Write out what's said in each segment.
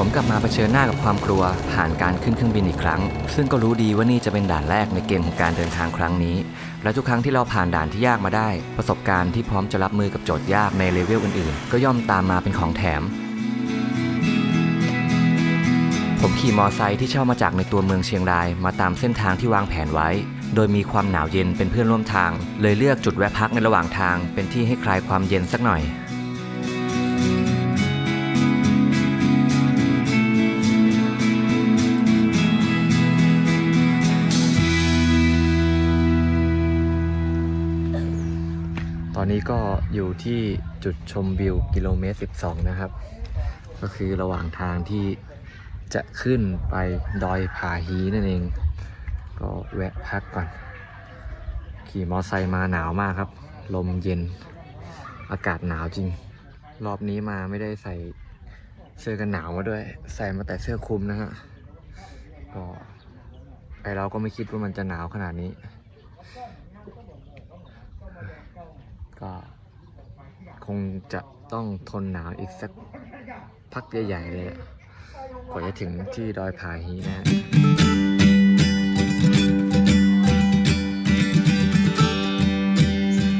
ผมกลับมาเผชิญหน้ากับความกลัว ผ่านการขึ้นเครื่องบินอีกครั้ง ซึ่งก็รู้ดีว่านี่จะเป็นด่านแรกในเกมของการเดินทางครั้งนี้ และทุกครั้งที่เราผ่านด่านที่ยากมาได้ ประสบการณ์ที่พร้อมจะรับมือกับโจทย์ยากในเลเวลอื่นๆ ก็ย่อมตามมาเป็นของแถม ผมขี่มอไซค์ที่เช่ามาจากในตัวเมืองเชียงราย มาตามเส้นทางที่วางแผนไว้ โดยมีความหนาวเย็นเป็นเพื่อนร่วมทาง เลยเลือกจุดแวะพักในระหว่างทาง เป็นที่ให้คลายความเย็นสักหน่อย ตอนนี้ก็อยู่ที่จุดชมวิวกิโลเมตร 12 นะครับ ก็คือระหว่างทางที่จะขึ้นไปดอยผาฮีนั่นเอง ก็แวะพักก่อน ขี่มอไซค์มาหนาวมากครับ ลมเย็น อากาศหนาวจริง รอบนี้มาไม่ได้ใส่เสื้อกันหนาวมาด้วย ใส่มาแต่เสื้อคลุมนะฮะ ก็ไอเราก็ไม่คิดว่ามันจะหนาวขนาดนี้ ก็ คงจะต้องทนหนาวอีกสักพักใหญ่ๆเลยอะกว่าจะถึงที่ดอยผาฮีนะฮะ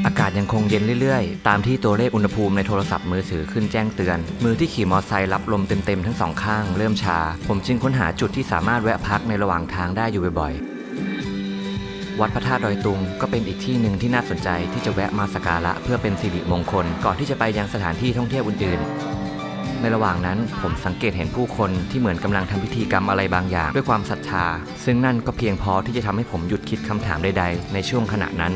อากาศยังคงเย็นเรื่อยๆ ตามที่ตัวเลขอุณหภูมิในโทรศัพท์มือถือขึ้นแจ้งเตือน มือที่ขี่มอไซค์รับลมเต็มๆทั้งสองข้าง เริ่มชา ผมจึงค้นหาจุดที่สามารถแวะพักในระหว่างทางได้อยู่บ่อยๆ วัดพระธาตุดอยตุงก็เป็นอีกที่หนึ่งที่น่าสนใจที่จะแวะมาสักการะเพื่อเป็นสิริมงคล ก่อนที่จะไปยังสถานที่ท่องเที่ยวอื่นๆ ในระหว่างนั้นผมสังเกตเห็นผู้คนที่เหมือนกำลังทำพิธีกรรมอะไรบางอย่าง ด้วยความศรัทธา ซึ่งนั่นก็เพียงพอที่จะทำให้ผมหยุดคิดคำถามใดๆ ในช่วงขณะนั้น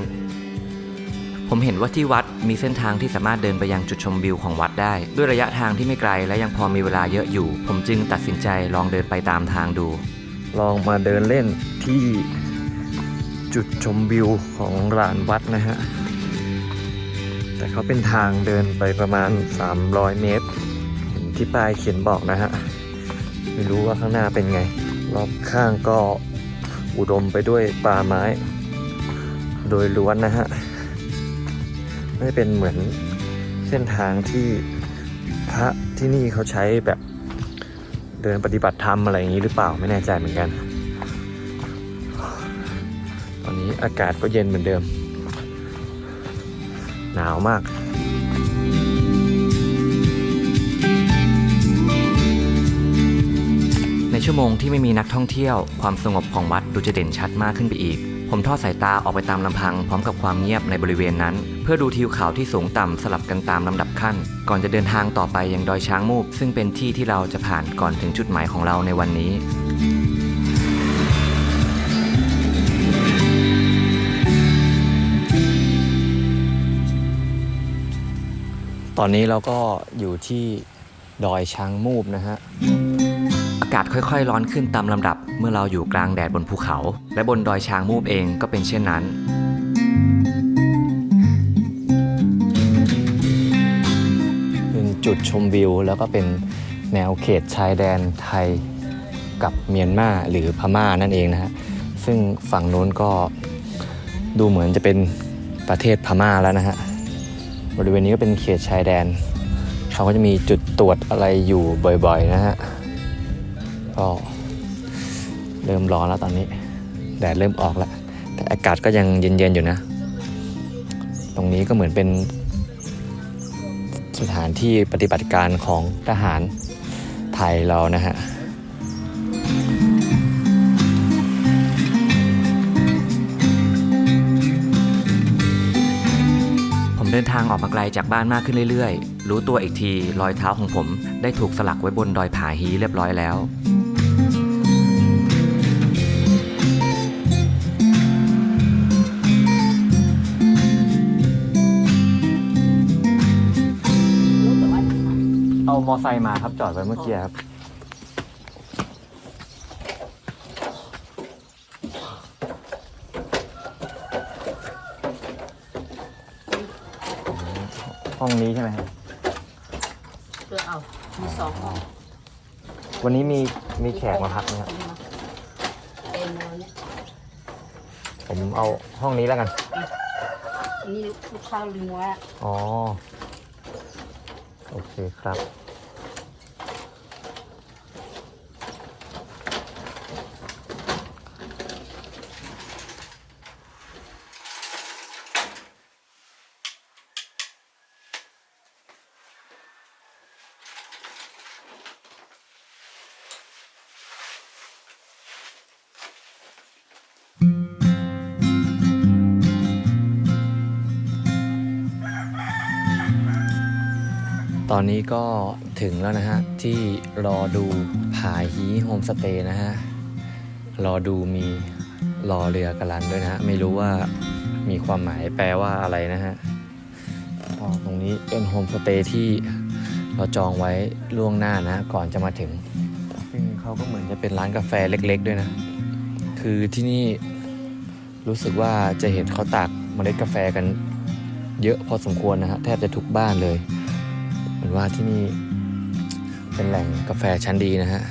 ผมเห็นว่าที่วัดมีเส้นทางที่สามารถเดินไปยังจุดชมวิวของวัดได้ ด้วยระยะทางที่ไม่ไกลและยังพอมีเวลาเยอะอยู่ ผมจึงตัดสินใจลองเดินไปตามทางดู ลองมาเดินเล่นที่ จุดชมวิวของลานวัดนะฮะ แต่เขาเป็นทางเดินไปประมาณ 300 เมตรเห็นที่ป้ายเขียนบอกนะฮะ ไม่รู้ว่าข้างหน้าเป็นไง รอบข้างก็อุดมไปด้วยป่าไม้ โดยล้วนนะฮะ ไม่เป็นเหมือนเส้นทางที่พระที่นี่เขาใช้แบบเดินปฏิบัติธรรมอะไรอย่างนี้หรือเปล่าไม่แน่ใจเหมือนกัน อากาศก็เย็นเหมือนเดิม หนาวมากในชั่วโมงที่ไม่มีนักท่องเที่ยว ความสงบของวัดดูจะเด่นชัดมากขึ้นไปอีก ผมทอดสายตาออกไปตามลำพังพร้อมกับความเงียบในบริเวณนั้น เพื่อดูทิวเขาที่สูงต่ำสลับกันตามลำดับขั้น ก่อนจะเดินทางต่อไปยังดอยช้างมูบซึ่งเป็นที่ที่เราจะผ่านก่อนถึงจุดหมายของเราในวันนี้ อนนี้เราก็อยู่ที่ดอยช้างมูบนะฮะ อากาศค่อยๆ ร้อนขึ้นตามลำดับ เมื่อเราอยู่กลางแดดบนภูเขา และบนดอยช้างมูบเองก็เป็นเช่นนั้น เป็นจุดชมวิวแล้วก็เป็นแนวเขตชายแดนไทยกับเมียนมาหรือพม่านั่นเองนะฮะ ซึ่งฝั่งนู้นก็ดูเหมือนจะเป็นประเทศพม่าแล้วนะฮะ บริเวณนี้ก็เป็นเขตชายแดน เขาก็จะมีจุดตรวจอะไรอยู่บ่อยๆนะฮะ ก็เริ่มร้อนแล้วตอนนี้ แดดเริ่มออกแล้ว แต่อากาศก็ยังเย็นๆอยู่นะ ตรงนี้ก็เหมือนเป็นสถานที่ปฏิบัติการของทหารไทยเรานะฮะ นทางออกมาไกลจากบ้านมากขึ้นเรื่อยๆ รู้ตัวอีกทีรอยเท้าของผม ได้ถูกสลักไว้บนดอยผาฮีเรียบร้อยแล้วเอามอไซค์มาครับจอดไว้เมื่อกี้ครับ ห้องนี้ใช่ไหมครับเพื่อเอา มีสองห้องวันนี้มีมีแขกมาพักไหมครับเต็มเลยเนี่ยผมเอาห้องนี้แล้วกัน อันนี้ลูกค้าลืมไว้อะ อ๋อ โอเคครับ ตอนนี้ก็ถึงแล้วนะฮะ ที่รอดูผาฮีโฮมสเตย์นะฮะ รอดูมีรอเรือกระลันด้วยนะฮะ ไม่รู้ว่ามีความหมายแปลว่าอะไรนะฮะก็ตรงนี้เป็นโฮมสเตย์ที่เราจองไว้ล่วงหน้านะ ก่อนจะมาถึง ซึ่งเขาก็เหมือนจะเป็นร้านกาแฟเล็ก ๆ ด้วยนะ คือที่นี่รู้สึกว่าจะเห็นเขาตากเมล็ดกาแฟกันเยอะพอสมควรนะฮะแทบจะทุกบ้านเลย เหมือนว่าที่นี่เป็นแหล่งกาแฟชั้นดีนะฮะ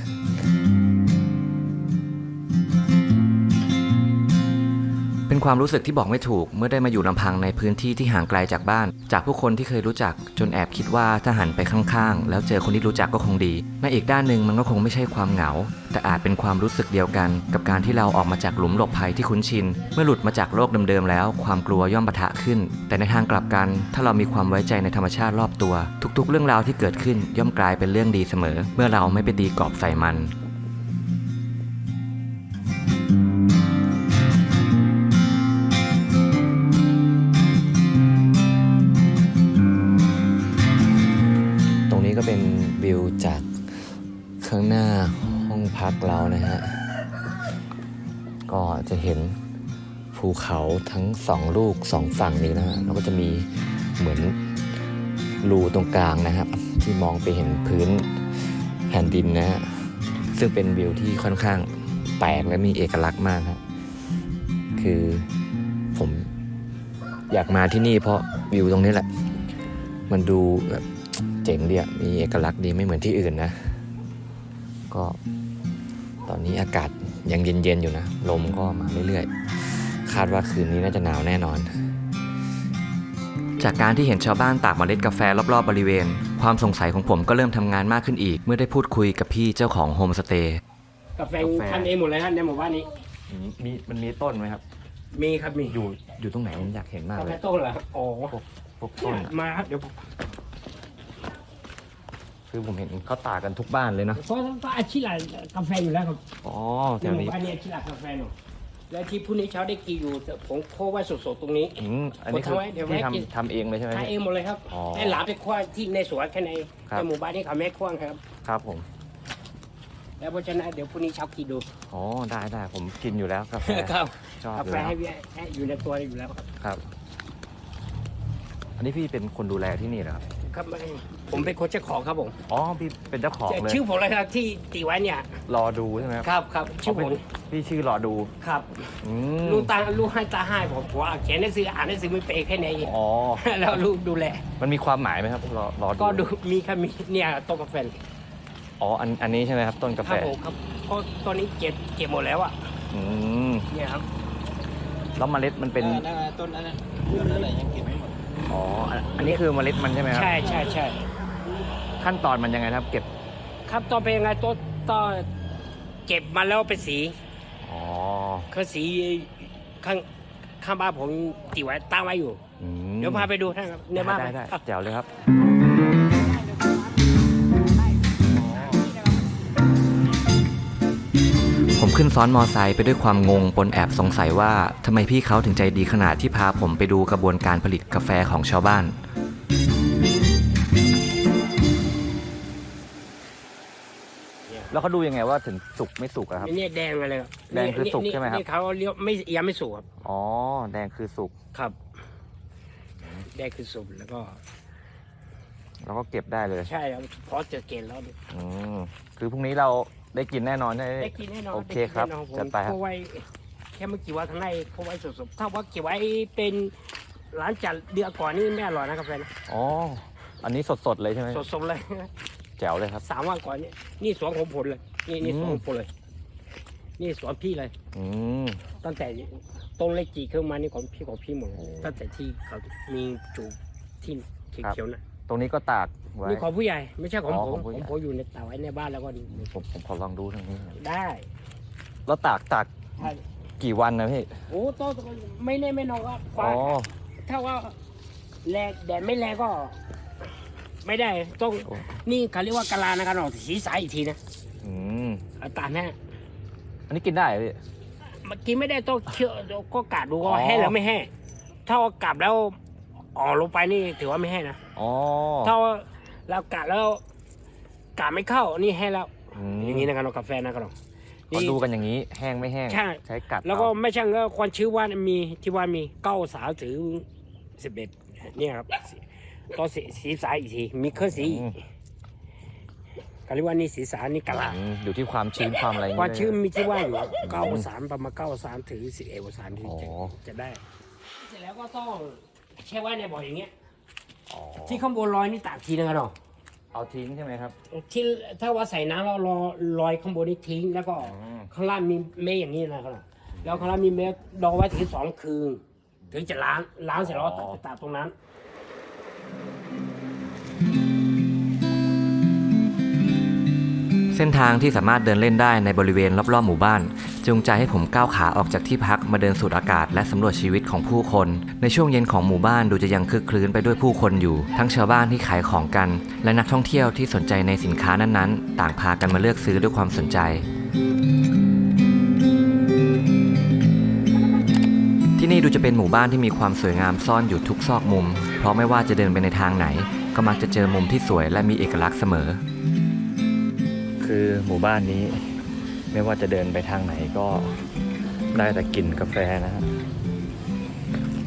เป็นความรู้สึกที่บอกไม่ถูก เมื่อได้มาอยู่ลำพังในพื้นที่ที่ห่างไกลจากบ้าน จากผู้คนที่เคยรู้จักจนแอบคิดว่าถ้าหันไปข้างๆ แล้วเจอคนที่รู้จักก็คงดีในอีกด้านหนึ่งมันก็คงไม่ใช่ความเหงา แต่อาจเป็นความรู้สึกเดียวกัน กับการที่เราออกมาจากหลุมหลบภัยที่คุ้นชิน เมื่อหลุดมาจากโลกเดิมๆแล้ว ความกลัวย่อมปะทะขึ้น แต่ในทางกลับกัน ถ้าเรามีความไว้ใจในธรรมชาติรอบตัว ทุกๆ เรื่องราวที่เกิดขึ้นย่อมกลายเป็นเรื่องดีเสมอ เมื่อเราไม่ไปตีกรอบใส่มัน ก็จะเห็นภูเขาทั้งสองลูกสองฝั่งนี้นะฮะแล้วก็จะมีเหมือนรูตรงกลางนะครับ ที่มองไปเห็นพื้นแผ่นดินนะฮะซึ่งเป็นวิวที่ค่อนข้างแปลกและมีเอกลักษณ์มากครับคือผมอยากมาที่นี่เพราะวิวตรงนี้แหละ มันดูแบบเจ๋งดีอะมีเอกลักษณ์ดีไม่เหมือนที่อื่นนะ ก็ตอนนี้อากาศ ยังเย็นๆอยู่นะ ลมก็มาเรื่อยๆ คาดว่าคืนนี้น่าจะหนาวแน่นอน จากการที่เห็นชาวบ้านตากเมล็ดกาแฟรอบๆบริเวณ ความสงสัยของผมก็เริ่มทำงานมากขึ้นอีก เมื่อได้พูดคุยกับพี่เจ้าของโฮมสเตย์กาแฟกาแฟทำเองหมดเลยฮะในหมู่บ้านนี้ มีมันมีต้นไหมครับ มีครับมีอยู่อยู่ตรงไหนผมอยากเห็นมากกาเลแฟยต้นเหรอครับอ๋อพวกต้นอะมาครับเดี๋ยวผม คือผมเห็นเขาตากกันทุกบ้านเลยเนาะเพราะก็อาชีพหลักกาแฟอยู่แล้วครับอ๋อแถในวหมู่นี้บ้านนี้อาชีพหลักกาแฟหนูและที่พรุ่งนี้เช้าได้กินอยู่แต่ผมโค้ไว้สดๆตรงนี้อืมอันนี้คือผมทำไว้เดี๋ยวไว้ที่กินทำทำเองเลยใช่ไหมทาเองหมดเลยครับอ๋อให้หลานไปคว้าที่ในสวนแค่ในครับในหมู่บ้านนี้เขาไม่ให้คว้างครับ ครับผม แล้วเพราะฉะนั้นเดี๋ยวพรุ่งนี้เช้ากินดูอ๋อได้ได้ผมกินอยู่แล้วกาแฟครับชอบกาอยู่แฟแล้วให้พี่ให้อยู่ในตัวอยู่แล้วครับครับ อันนี้พี่เป็นคนดูแลที่นี่เหรอครับครับไม่ ผมเป็นคนเจ้าของครับผมอ๋อพี่เป็นเจ้าของเลยชื่อผมเลยครับที่ตีไว้เนี่ย รอดูใช่ไหมครับครับครับชื่อผมพี่ชื่อรอดูครับอืมลูกตาลูกให้ตาให้ผมผมอ่านเขียนหนังสืออ่านหนังสือไม่เป็นแค่ไหนอ๋อแล้วลูกดูแลมันมีความหมายไหมครับรอรอดูก็ดูมีครับมีเนี่ยโต๊ะกาแฟอ๋ออันอันนี้ใช่ไหมครับต้นกาคแฟรับผมครับเพราะตอนนี้เก็บเก็บหมดแล้วอะอืมเนี่ยครับแล้วเมล็ดมันเป็นต้นนั้นนะต้นนั้นแหละยังเก็บไม่หมดอ๋ออันอันนี้คือเมล็ดมันใช่ไหมครับใช่ใช่ใช่ ขั้นตอนมันยังไงครับ เก็บครับตอนเป็นยังไงต้นตอนเก็บมาแล้วเป็นสีอ๋อคือสีข้างข้างบ้านผมติไว้ตั้งไว้อยู่ อืมเดี๋ยวพาไปดูท่านครับในบ้านได้ได้ครับแจ๋วเลยครับ ผมขึ้นซ้อนมอไซค์ไปด้วยความงงปนแอบสงสัยว่าทำไมพี่เขาถึงใจดีขนาดที่พาผมไปดูกระบวนการผลิตกาแฟของชาวบ้าน แล้วเขาดูยังไงว่าถึงสุกไม่สุกอะครับนี่แดงอะไรครับแดงคือสุกนี่ใช่ไหมครับ นี่เขาเรียกไม่ยังไม่สุกครับ อ๋อ แดงคือสุก ครับ แดงคือสุกแล้วก็ แล้วก็เก็บได้เลยใช่ครับพอจะเกณฑ์แล้วเนี่ยอืมคือพรุ่งนี้เราได้กินแน่นอนใช่ไหม ได้กินแน่นอนโอเคครับได้กินแน่นอนผมจัดไปครับเขาไว้แค่ไม่กี่วันข้างในเขาไว้สดๆถ้าว่าเก็บไว้เป็นร้านจัดเดือนก่อนนี่ไม่อร่อยนะกาแฟนะอ๋อ อันนี้สดๆเลยใช่ไหมสดๆเลย แจ๋วเลยครับ สามวันก่อนนี่นี่สวนของผมเลย นี่นี่อืมสวนของผมเลย นี่สวนพี่เลย อืม ตั้งแต่ต้นเล็กจีขึ้นมานี่ของพี่ของพี่หมดเลยโอ้ตั้งแต่ที่เขามีจูบที่เขียวๆนะตรงนี้ก็ตากไว้ นี่ของผู้ใหญ่ไม่ใช่ของอ๋อผมของผู้ขใหญ่ องผมอยู่ในเตาไว้ในบ้านแล้วก็ผมผมขอลองดูทางนี้หน่อยได้แล้วตากตากกี่วันนะพี่ โอ้โตไม่แน่ไม่นอนก็ฟ้าอ๋อ ถ้าว่าแรงแดดไม่แรงก็ ไม่ได้ต้องโอ้ นี่เขาเรียกว่ากะลานะครับหนองสีสายอีกทีนะอืมเอาตาแน่อันนี้กินได้เหรอพี่มันกินไม่ได้ต้องเชื่อก็กาดดูอ๋อว่าแห้งแล้วไม่แห้งถ้าว่ากลับแล้วอ่อนลงไปนี่ถือว่าไม่แห้งนะอ๋อถ้าว่าแล้วกะแล้วกะไม่เข้านี่แห้งแล้วอืมอย่างนี้นะครับน้องกาแฟนะครับน้องเขาดูกันอย่างนี้ แห้งไม่แห้งใช่ใช้กัดแล้วก็เอาไม่ใช่ก็ความชื้อว่ามีที่ว่ามีเก้าสาวถือสิบเอ็ดเนี่ยครับ ต่อสีสีสายอีกทีมีเครื่องสีอีกก็เรียกว่านี่สีสารนี่กะลาอืมอยู่ที่ความชื้นความอะไรย่งความงี้ชื้นเลยมีที่ว่าอยู่เก้าสารประมาณเก้าสารถือสิบเอ็ดสารที่อ๋อจะจะได้ เสร็จแล้วก็ต้องแช่ไว้ในบ่ออย่างเงี้ย อ๋อที่ข้างบนลอยนี่ตากทีนึงอะเนาะเอาทิ้งใช่ไหมครับ ที่ถ้าว่าใส่น้ำแล้วรอลอยข้างบนนี่ทิ้ง แล้วก็อืม ข้างล่างมีเมฆอย่างนี้นะครับแล้วข้างล่างมีเมฆดองไว้ถึงสองคืนถึงจะล้างล้างเสร็จแล้วก็ตัดไปตากตรงนั้น เส้นทางที่สามารถเดินเล่นได้ในบริเวณรอบๆหมู่บ้าน จูงใจให้ผมก้าวขาออกจากที่พักมาเดินสูดอากาศและสำรวจชีวิตของผู้คน ในช่วงเย็นของหมู่บ้านดูจะยังคึกคลื้นไปด้วยผู้คนอยู่ ทั้งชาวบ้านที่ขายของกัน และนักท่องเที่ยวที่สนใจในสินค้านั้นๆ ต่างพากันมาเลือกซื้อด้วยความสนใจที่นี่ดูจะเป็นหมู่บ้านที่มีความสวยงามซ่อนอยู่ทุกซอกมุม เพราะไม่ว่าจะเดินไปในทางไหน ก็มักจะเจอมุมที่สวยและมีเอกลักษณ์เสมอ คือหมู่บ้านนี้ ไม่ว่าจะเดินไปทางไหนก็ได้แต่กลิ่นกาแฟนะฮะ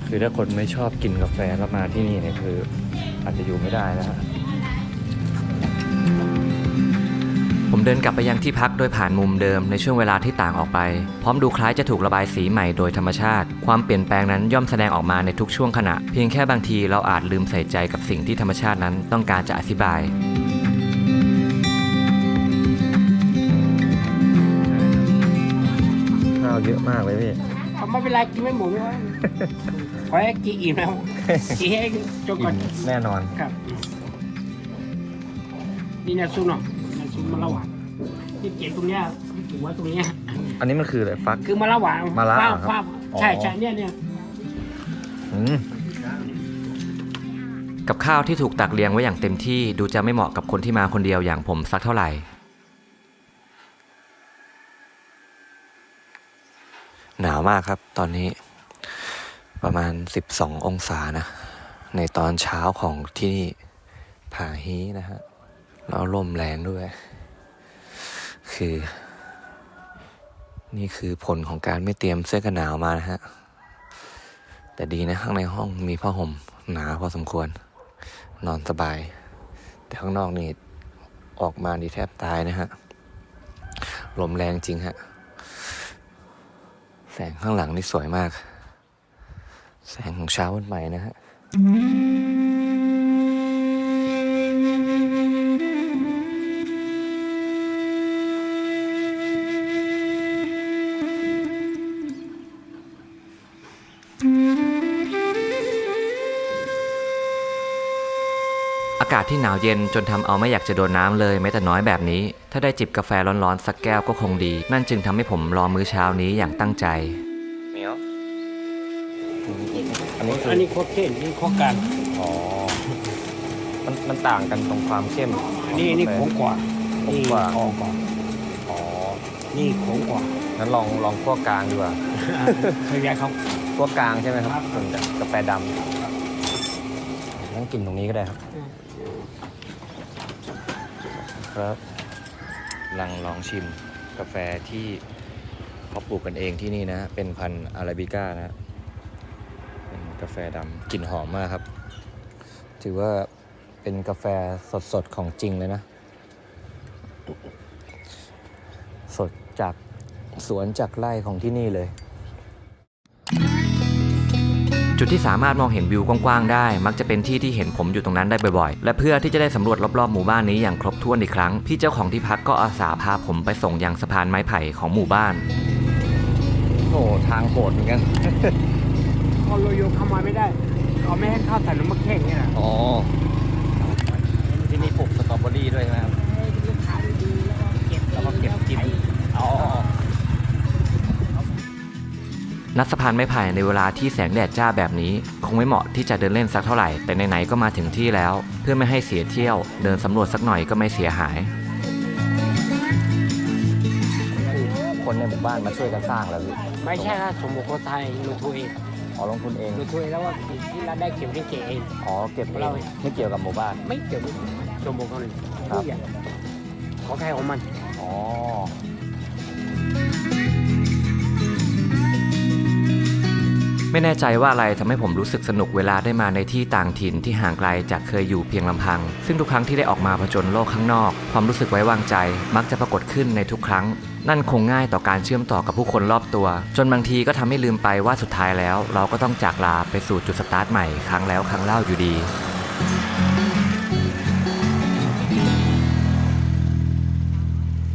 คือถ้าคนไม่ชอบกินกาแฟแล้วมาที่นี่เนี่ยคืออาจจะอยู่ไม่ได้นะฮะผมเดินกลับไปยังที่พักโดยผ่านมุมเดิมในช่วงเวลาที่ต่างออกไป พร้อมดูคล้ายจะถูกระบายสีใหม่โดยธรรมชาติ ความเปลี่ยนแปลงนั้นย่อมแสดงออกมาในทุกช่วงขณะ เพียงแค่บางทีเราอาจลืมใส่ใจกับสิ่งที่ธรรมชาตินั้นต้องการจะอธิบายาวเยอะมากเลยพี่ไม่เป็นไรกินไม่หมดไม่ว่าขอให้กินอิ่มแล้วกินให้จนก่อนแน่นอน ครับนี่เนี่ยซุปเนาะเนี่ยซุปมะละหวานที่เก็บตรงเนี้ยที่ถือไว้ตรงเนี้ยอันนี้มันคืออะไรฟัก คือมะละหวานมะละฟ้าเหรอครับฟ้าอ๋อ ใช่ใช่เนี่ยเนี่ยอืมกับข้าวที่ถูกตักเรียงไว้อย่างเต็มที่ดูจะไม่เหมาะกับคนที่มาคนเดียวอย่างผมสักเท่าไหร่ หนาวมากครับ ตอนนี้ประมาณ 12 องศานะ ในตอนเช้าของที่นี่ผาฮีนะฮะ แล้วลมแรงด้วย คือ นี่คือผลของการไม่เตรียมเสื้อกันหนาวมานะฮะ แต่ดีนะข้างในห้องมีผ้าห่มหนาพอสมควร นอนสบาย แต่ข้างนอกนี่ออกมาดีแทบตายนะฮะ ลมแรงจริงฮะ แสงข้างหลังนี่สวยมาก แสงของเช้าวันใหม่นะฮะากาศที่หนาวเย็นจนทำเอาไม่อยากจะโดนน้ำเลยแม้แต่น้อยแบบนี้ ถ้าได้จิบกาแฟร้อนๆ สักแก้วก็คงดี นั่นจึงทำให้ผมรอมื้อเช้านี้อย่างตั้งใจเมียวอันนี้คืออันนี้โคตรเข้มนี่โคตรกลางอ๋อมันมันต่างกันตรงความเข้มอันนี้นี่ขมกว่าขมนี่กว่าอ่อนกว่าอ๋อนี่ขมกว่างั้นลองลองขั้วกลางดีกว่าเคยแยกเขาขั้วกลางใช่ไหมคครัรับบส่วนจะกาแฟดำนั่งกินตรงนี้ก็ได้ครับ ครับลังลองชิมกาแฟที่เขาปลูกกันเองที่นี่นะ เป็นพันธุ์อาราบิก้านะ เป็นกาแฟดำกลิ่นหอมมากครับ ถือว่าเป็นกาแฟสดๆ ของจริงเลยนะ สดจากสวนจากไร่ของที่นี่เลย จุดที่สามารถมองเห็นวิวกว้างๆได้ มักจะเป็นที่ที่เห็นผมอยู่ตรงนั้นได้บ่อยๆ และเพื่อที่จะได้สำรวจรอบๆหมู่บ้านนี้อย่างครบถ้วนอีกครั้ง พี่เจ้าของที่พักก็อาสาพาผมไปส่งยังสะพานไม้ไผ่ของหมู่บ้าน โอ้ทางโหดเหมือนกันเขาโยโย่เข้ามาไม่ได้เขาไม่ให้เข้าแต่น้ำมะแข้งนี่แหละอ๋อที่นี่ปลูกสตรอเบอรี่ด้วยใช่ไหมครับ นัดสะพานไม้ไผ่ในเวลาที่แสงแดดจ้าแบบนี้ คงไม่เหมาะที่จะเดินเล่นสักเท่าไหร่ แต่ไหนๆก็มาถึงที่แล้ว เพื่อไม่ให้เสียเที่ยว เดินสำรวจสักหน่อยก็ไม่เสียหาย คนในหมู่บ้านมาช่วยกันสร้างแล้วพี่ไม่ใช่นะสมบูรณ์ไทยลงทุนเองอ๋อลงทุนเองลงทุนเองแล้วว่าที่เราได้เก็บได้เก็บเอง อ๋อเก็บเอเรางไม่เกี่ยวกับหมู่บ้าน ไม่เกี่ยวตัวบกเขาเลยครับ ทุกอย่างของใครของมัน อ๋อ ไม่แน่ใจว่าอะไรทำให้ผมรู้สึกสนุกเวลาได้มาในที่ต่างถิ่นที่ห่างไกลจากเคยอยู่เพียงลำพัง ซึ่งทุกครั้งที่ได้ออกมาผจญโลกข้างนอก ความรู้สึกไว้วางใจ มักจะปรากฏขึ้นในทุกครั้ง นั่นคงง่ายต่อการเชื่อมต่อกับผู้คนรอบตัว จนบางทีก็ทำให้ลืมไปว่าสุดท้ายแล้ว เราก็ต้องจากลาไปสู่จุดสตาร์ทใหม่ครั้งแล้วครั้งเล่าอยู่ดี